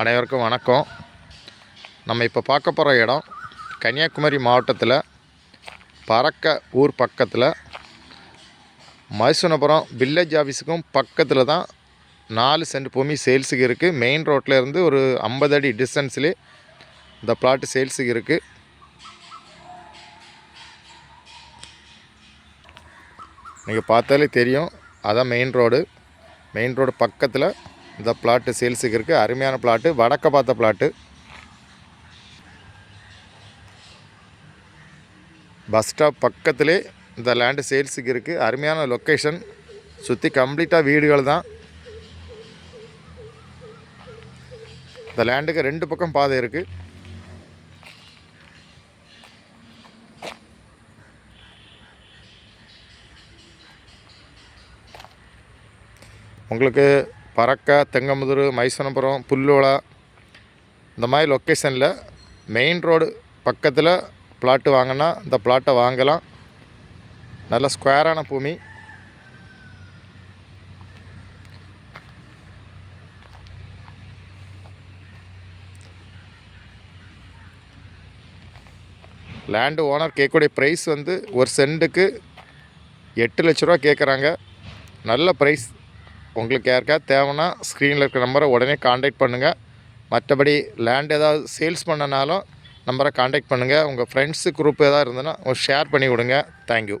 அனைவருக்கும் வணக்கம். நம்ம இப்போ பார்க்க போகிற இடம் கன்னியாகுமரி மாவட்டத்தில் பறக்க ஊர் பக்கத்தில் மைசூனபுரம் வில்லேஜ் ஆஃபீஸுக்கும் பக்கத்தில் தான் நாலு சென்ட் பூமி சேல்ஸுக்கு இருக்குது மெயின் ரோட்டில் இருந்து ஒரு ஐம்பது அடி டிஸ்டன்ஸ்லேயே இந்த பிளாட்டு சேல்ஸுக்கு இருக்குது நீங்கள் பார்த்தாலே தெரியும். அதான் மெயின் ரோடு மெயின் ரோடு பக்கத்தில் இந்த பிளாட்டு சேல்ஸுக்கு இருக்குது அருமையான பிளாட்டு வடக்க பார்த்த பிளாட்டு பஸ் ஸ்டாப் பக்கத்திலே இந்த லேண்டு சேல்ஸுக்கு இருக்குது அருமையான லொக்கேஷன் சுற்றி கம்ப்ளீட்டாக வீடுகள் தான். இந்த லேண்டுக்கு ரெண்டு பக்கம் பாதை இருக்குது உங்களுக்கு பறக்க தெங்கமுதுரு மைசனபுரம் புல்லோலா இந்த மாதிரி லொக்கேஷனில் மெயின் ரோடு பக்கத்தில் பிளாட்டு வாங்கினா இந்த பிளாட்டை வாங்கலாம். நல்ல ஸ்கொயரான பூமி. லேண்டு ஓனர் கேட்கக்கூடிய ப்ரைஸ் வந்து ஒரு சென்ட்டுக்கு எட்டு லட்ச ரூபா கேட்குறாங்க. நல்ல ப்ரைஸ் உங்களுக்கு யாருக்கா தேவைன்னா ஸ்க்ரீனில் இருக்கிற நம்பரை உடனே காண்டாக்ட் பண்ணுங்கள் மற்றபடி லேண்ட் ஏதாவது சேல்ஸ் பண்ணனாலும் நம்பரை காண்டாக்ட் பண்ணுங்கள் உங்கள் ஃப்ரெண்ட்ஸு குரூப் ஏதாவது இருந்ததுன்னா ஷேர் பண்ணி விடுங்க. தேங்க்யூ